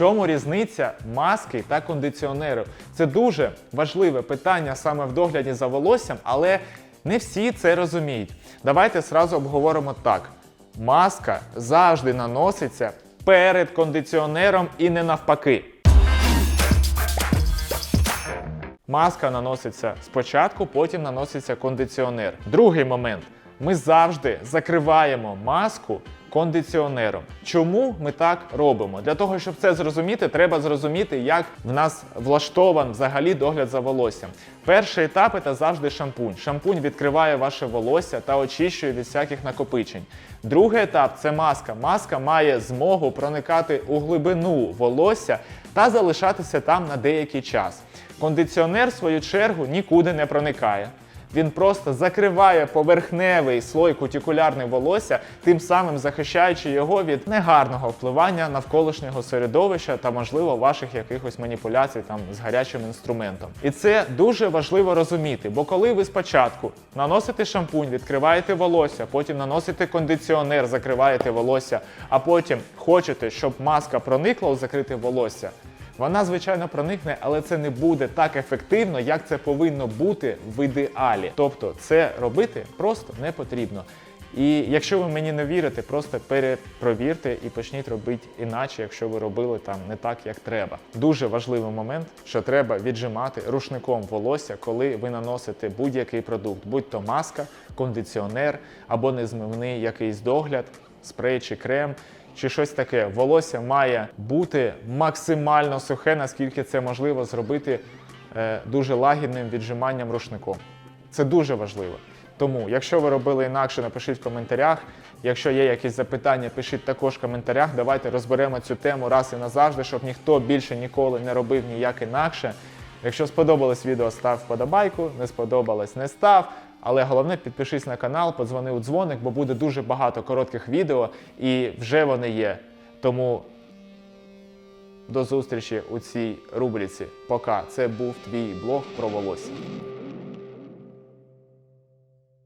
чому різниця маски та кондиціонеру? Це дуже важливе питання саме в догляді за волоссям, але не всі це розуміють. Давайте зразу обговоримо так: маска завжди наноситься перед кондиціонером і не навпаки. Маска наноситься спочатку, потім наноситься кондиціонер. Другий момент. Ми завжди закриваємо маску кондиціонером. Чому ми так робимо? Для того, щоб це зрозуміти, треба зрозуміти, як в нас влаштован взагалі догляд за волоссям. Перший етап це завжди шампунь. Шампунь відкриває ваше волосся та очищує від всяких накопичень. Другий етап це маска. Маска має змогу проникати у глибину волосся та залишатися там на деякий час. Кондиціонер, в свою чергу, нікуди не проникає. Він просто закриває поверхневий слой кутикулярне волосся, тим самим захищаючи його від негарного впливання навколишнього середовища та, можливо, ваших якихось маніпуляцій там з гарячим інструментом. І це дуже важливо розуміти, бо коли ви спочатку наносите шампунь, відкриваєте волосся, потім наносите кондиціонер, закриваєте волосся, а потім хочете, щоб маска проникла у закрите волосся. Вона, звичайно, проникне, але це не буде так ефективно, як це повинно бути в ідеалі. Тобто, це робити просто не потрібно. І якщо ви мені не вірите, просто перепровірте і почніть робити іначе, якщо ви робили там не так, як треба. Дуже важливий момент, що треба віджимати рушником волосся, коли ви наносите будь-який продукт, будь то маска, кондиціонер або незмивний якийсь догляд, спрей чи крем чи щось таке. Волосся має бути максимально сухе, наскільки це можливо зробити е, дуже лагідним віджиманням рушником. Це дуже важливо. Тому, якщо ви робили інакше, напишіть в коментарях. Якщо є якісь запитання, пишіть також в коментарях. Давайте розберемо цю тему раз і назавжди, щоб ніхто більше ніколи не робив ніяк інакше. Якщо сподобалось відео, став вподобайку, не сподобалось, не став. Але головне підпишись на канал, подзвони у дзвоник, бо буде дуже багато коротких відео і вже вони є. Тому до зустрічі у цій рубриці. Пока. Це був твій блог про волосся.